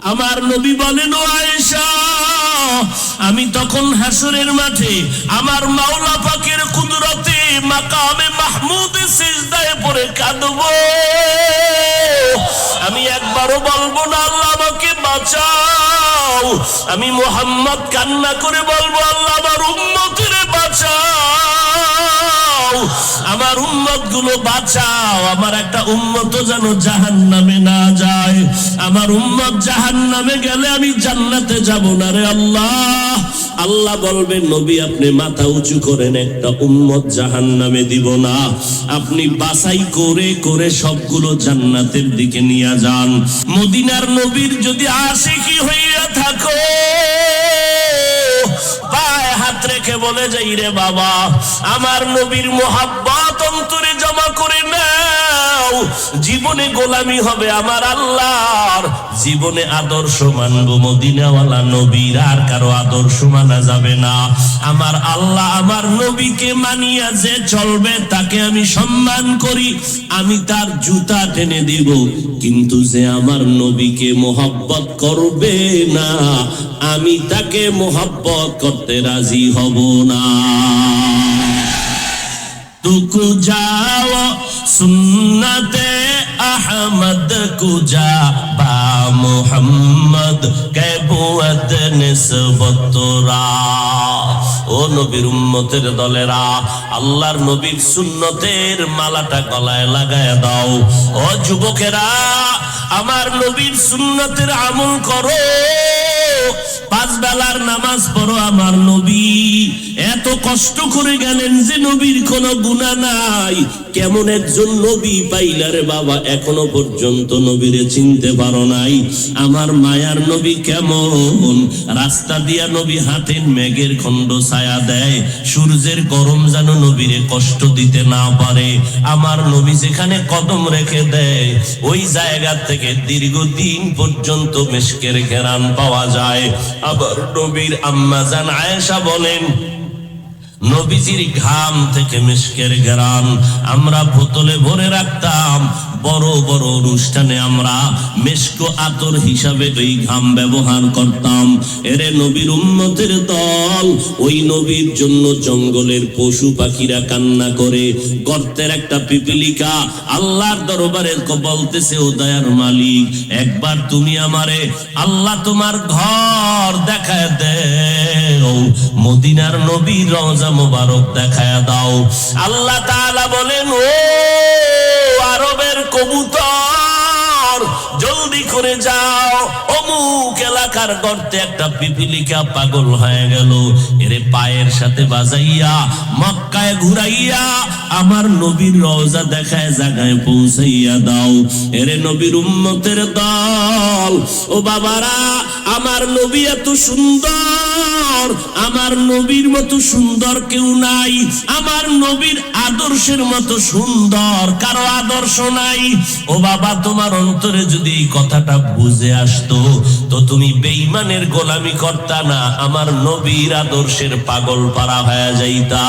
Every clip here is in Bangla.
আমার নবী বলেন, ও আয়েশা, আমি তখন হাসরের মাঠে আমার মাওলা পাকের কুদরতে মাকামে মাহমুদে সিজদায় পড়ে কাঁদব। আমি একবারও বলব না, আল্লাহ আমাকে বাঁচাও আমি মোহাম্মদ কান্না করে বলব, আল্লাহ আমার উম্মতের বাঁচাও। আমার উম্মতগুলো বাঁচাও। আমার একটা উম্মত যেন জাহান নামে না যায়। আমার উম্মত জাহান নামে গেলে আমি জান্নাতে যাব না রে আল্লাহ। আল্লাহ বলবেন, নবী, আপনি মাথা উঁচু করেন, একটা উম্মত জাহান নামে দিব না। আপনি বাছাই করে করে সবগুলো জান্নাতের দিকে নিয়ে যান। মদিনার নবীর যদি আশিকি হইয়া থাকো, পায়ে হাত রেখে বলে, যাই রে বাবা, আমার নবীর মোহাব্বত অন্তরে জমা করে দাও, জীবনে গোলামি হবে আমার আল্লাহর। জীবনে আদর্শ মানব মদিনাওয়ালা নবীর, আর কারও আদর্শ মানা যাবে না। আমার আল্লাহ আমার নবীকে মানিয়া যে চলবে, তাকে আমি সম্মান করি, আমি তার জুতা টেনে দিব। কিন্তু যে আমার নবীকে মোহাব্বত করবে না, আমি তাকে মোহাব্বত করতে রাজি হব না। তুকু যাওয়া সুন্নতে আহমদ কুজা বা মোহাম্মদ কেবুয়ত নিসবতরা ও নবীর উম্মতের দলেরা, আল্লাহর নবীর সুন্নতের মালাটা গলায় লাগায় দাও। ও যুবকেরা, আমার নবীর সুন্নতের আমল করো। পাঁচ বেলার নামাজ পড়ো আমার নবী। এত কষ্ট করে গেলেন যে নবীর কোনো গুণা নাই। কেমন একজন নবী পাইলারে বাবা, এখনও পর্যন্ত নবীরে চিনতে পারো নাই। আমার মায়ার নবী কেমন? রাস্তা দিয়া নবী হাতের মেঘের খণ্ড ছায়া দেয়। সূর্যের গরম যেন নবীরে কষ্ট দিতে না পারে। আমার নবী যেখানে কদম রেখে দেয়, ওই জায়গা থেকে দীর্ঘদিন পর্যন্ত মেশকের ঘেরান পাওয়া যায়। আবার নবীর আম্মা জান আয়েশা বলেন নবীজির ঘাম থেকে মিশকের গ্রাম আমরা বোতলে ভরে রাখতাম। বড় বড় অনুষ্ঠানে আমরা মেশকো আতর হিসাবে ওই ঘাম ব্যবহার করতাম। এরে নবীর উন্নতের দল, ওই নবীর জন্য জঙ্গলের পশু পাখিরা কান্না করে, গর্তের একটা পিপিলিকা আল্লাহর দরবারে বলতেছে, ও দয়ার মালিক, একবার তুমি আমারে আল্লাহ তোমার ঘর দেখায় দেও। মদিনার নবীর রওজা মোবারক দেখায় দাও। আল্লাহ বলেন ও করে যাও। অমুক এলাকার গর্তে একটা পিপিলিকা পাগল হয়ে গেল। এরে পায়ের সাথে বাজাইয়া, মক্কায় ঘুরাইয়া আমার নবীর রওজা দেখায় জায়গায় পৌঁছাইয়া দাও। এরে নবীর উম্মতের দল, ও বাবারা, আমার নবী এত সুন্দর, আমার নবীর মতো সুন্দর কেউ নাই, আমার নবীর আদর্শের মতো সুন্দর কারও আদর্শ নাই। ও বাবা, তোমার অন্তরে যদি এই কথাটা বুঝে আসতো, তো তুমি বেঈমানের গোলামি করতা না, আমার নবীর আদর্শের পাগল পারা হয়ে যাইতা।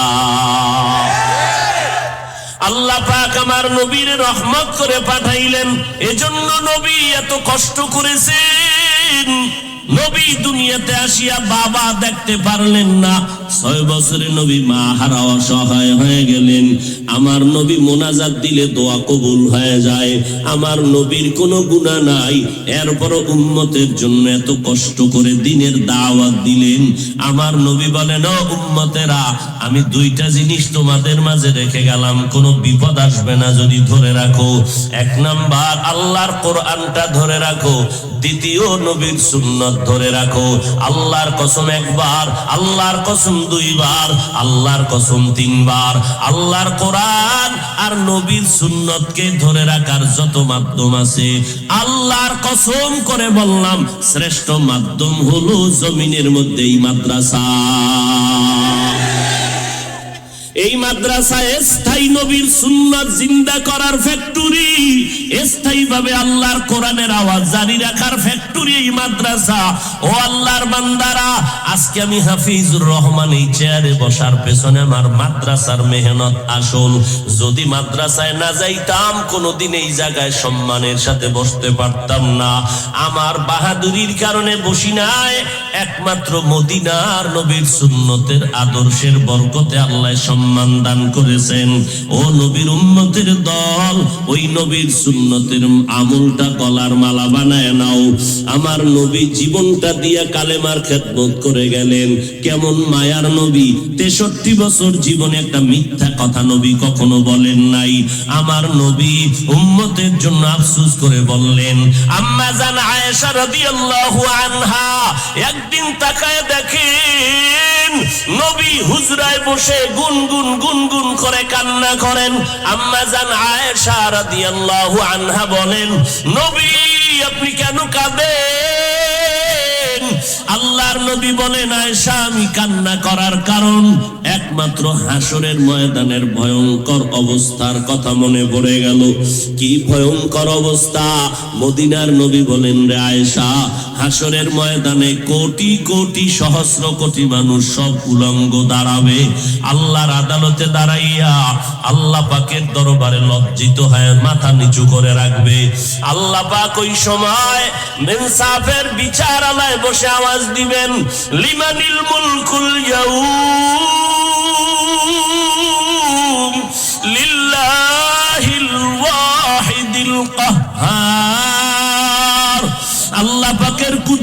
আল্লাহ পাক আমার নবীর রহমত করে পাঠাইলেন, এজন্য নবী এত কষ্ট করেছেন। নবী দুনিয়াতে আসিয়া বাবা দেখতে পারলেন না। ছয় বছরে নবী মা হারা অসহায় হয়ে গেলেন। আমার নবী মোনাজাত দিলে দোয়া কবুল হয়ে যায়। আমার নবীর কোনো গুণা নাই। এরপর উম্মতের জন্য এত কষ্ট করে দিনের দাওয়াত দিলেন। আমার নবী বলেন, ও উম্মতেরা, আমি দুইটা জিনিস তোমাদের মাঝে রেখে গেলাম। কোনো বিপদ আসবে না যদি ধরে রাখো। এক নাম্বার, আল্লাহর কোরআনটা ধরে রাখো। দ্বিতীয়, নবীর সুন্নত ধরে রাখো। আল্লাহর কসম একবার, আল্লাহর কসম দুইবার, আল্লাহর কসম তিনবার। আল্লাহর কোরআন আর নবীর সুন্নতকে ধরে রাখার যত মাধ্যম আছে, আল্লাহর কসম করে বললাম, শ্রেষ্ঠ মাধ্যম হলো জমিনের মধ্যে এই মাদ্রাসা। এই মাদ্রাসা স্থায়ী নবীর সুন্নাত জিন্দা করার ফ্যাক্টরি স্থায়ী ভাবে আল্লাহর কোরআনের আওয়াজ জারি রাখার ফ্যাক্টরি এই মাদ্রাসা। ও আল্লাহর বান্দারা, আজকে আমি হাফিজুর রহমান এই চেয়ারে বসার পেছনে আমার মাদ্রাসার মেহনত আসল যদি মাদ্রাসায় না যাইতাম, কোনোদিন এই জায়গায় সম্মানের সাথে বসতে পারতাম না। আমার বাহাদুরির কারণে বসি নাই একমাত্র মদিনার নবীর সুন্নতের আদর্শের বরকতে আল্লাহ সম্মান দান করেছেন। ও নবীর উম্মতের দল, ওই নবীর সুন্নতের আমলটা গলার মালা বানায় নাও। আমার নবী জীবনটা দিয়া কালেমার খেদমত করে গেলেন। কেমন মায়ার নবী, তেষট্টি বছর জীবনে একটা মিথ্যা কথা নবী কখনো বলেন নাই। আমার নবী উম্মতের জন্য আফসুস করে বললেন, আম্মা জান আয়েশা রাদিয়াল্লাহু আনহা একদিন তাকায় দেখেন নবী হুজরায় বসে গুনগুন গুনগুন করে কান্না করেন। আম্মা জান আয়েশা রাদিয়াল্লাহু আনহা বলেন, নবী, আপনি কেন কাঁদেন? আল্লাহর নবী বলেন, আয়েশা, আমি কান্না করার কারণ একমাত্র হাসরের ময়দানের ভয়ঙ্কর অবস্থার কথা মনে পড়ে গেল। কি ভয়ঙ্কর অবস্থা? মদিনার নবী বলেন, রে আয়েশা, হাসরের ময়দানে কোটি কোটি সহস্র কোটি মানুষ সব উলঙ্গ দাঁড়াবে। আল্লাহর আদালতে দাঁড়াইয়া আল্লাহ পাকের দরবারে লজ্জিত হয়ে মাথা নিচু করে রাখবে। আল্লাহ পাক ওই সময় মেনসাফের বিচার আলায় বসে আওয়াজ দিবেন, লিমানিল মুলকুল ইয়াউম।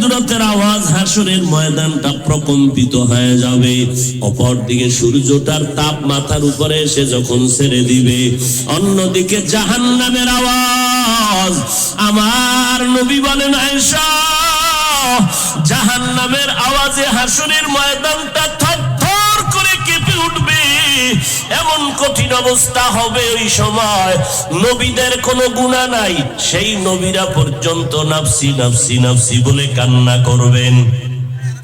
কুদরতের আওয়াজ হাসরের ময়দানটা প্রকম্পিত হয়ে যাবে। অপর দিকে সূর্যটার তাপ মাথার উপরে এসে যখন ছেড়ে দিবে, অন্যদিকে জাহান্নামের আওয়াজ। আমার নবী বলেন জাহান নামের আওয়াজে হাসরের ময়দানটা এমন কঠিন অবস্থা হবে ওই সময়। নবীদের কোনো গুণা নাই। সেই নবীরা পর্যন্ত নাফসি নাফসি নাফসি বলে কান্না করবেন।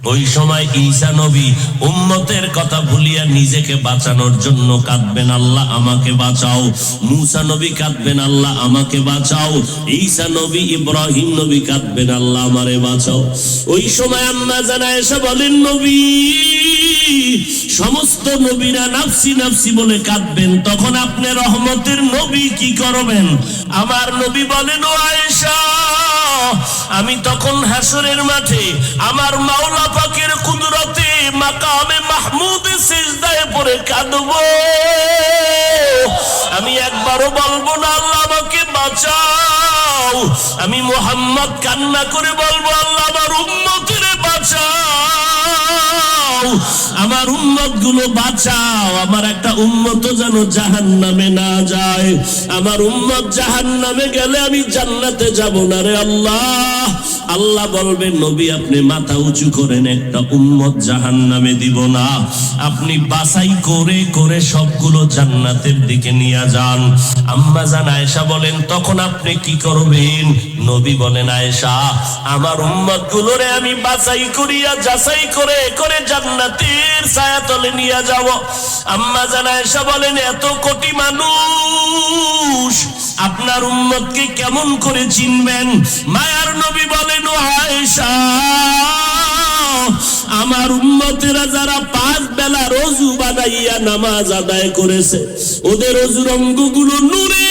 ওই সময় ঈসা নবী উম্মতের কথা ভুলিয়া নিজেকে বাঁচানোর জন্য কাঁদবেন, আল্লাহ আমাকে বাঁচাও। মুসা নবী কাঁদবেন, আল্লাহ আমাকে বাঁচাও। ঈসা নবী, ইব্রাহিম নবী কাঁদবেন, আল্লাহ আমারে বাঁচাও। ওই সময় আম্মা জানা এসে বলেন, নবী সমস্ত নবীরা নাফসি নাফসি বলে কাঁদবেন। তখন আপনি রহমতের নবী কি করবেন? আমার নবী বলেন, ও আয়েশা, আমি তখন হাসরের মাঠে আমার মাওলা পাকের কুদরতে মাকামে মাহমুদ সিজদায় পড়ে কাঁদব। আমি একবারও বলব না, আল্লাহ আমাকে বাঁচাও। আমি মোহাম্মদ কান্না করে বলব, আল্লাহ আমার উম্মতের বাঁচাও। আমার উম্মতগুলো বাঁচাও। আমার একটা উম্মত যেন জাহান নামে না যায়। আমার উম্মত জাহান নামে গেলে আমি জান্নাতে যাব না রে আল্লাহ। আল্লাহ বলবেন নবী, আপনি মাথা উঁচু করেন। একটা উম্মত জাহান নামে দিব না। আপনি বাছাই করে করে সবগুলো জান্নাতের দিকে নিয়ে যান। আম্মা জান আয়েশা বলেন, তখন আপনি কি করবেন? নবী বলেন, আয়েশা, আমার উম্মত গুলোরে আমি বাছাই করিয়া যাচাই করে করে জান্নাতের ছায়াতলে নিয়ে যাব। আম্মা জান আয়েশা বলেন, এত কোটি মানুষ আপনার উম্মতকে কেমন করে চিনবেন? মায়ার নবী বলেন আয়েশা, আমার উম্মতেরা যারা পাঁচ বেলা রজু বানাইয়া নামাজ আদায় করেছে, ওদের রজুর অঙ্গগুলো নূরের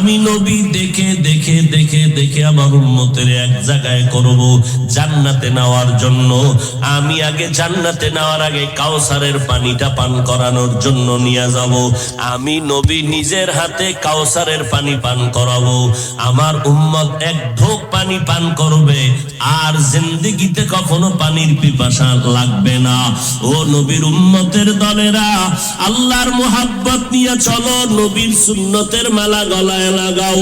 আমি নবী দেখে দেখে দেখে দেখে আমার উম্মতের এক জায়গায় করব জান্নাতে নেওয়ার জন্য। আমি আগে জান্নাতে নেওয়ার আগে কাউসারের পানিটা পান করানোর জন্য নিয়ে যাব। আমি নবী নিজের হাতে কাউসারের পানি পান করাবো। আমার উম্মত এক ঢোক পানি পান করবে, আর জিন্দিগিতে কখনো পানির পিপাসা লাগবে না। ও নবীর উম্মতের দলেরা, আল্লাহর মোহাব্বত নিয়ে চলো, নবীর সুন্নতের মালা গলায় লাগাও।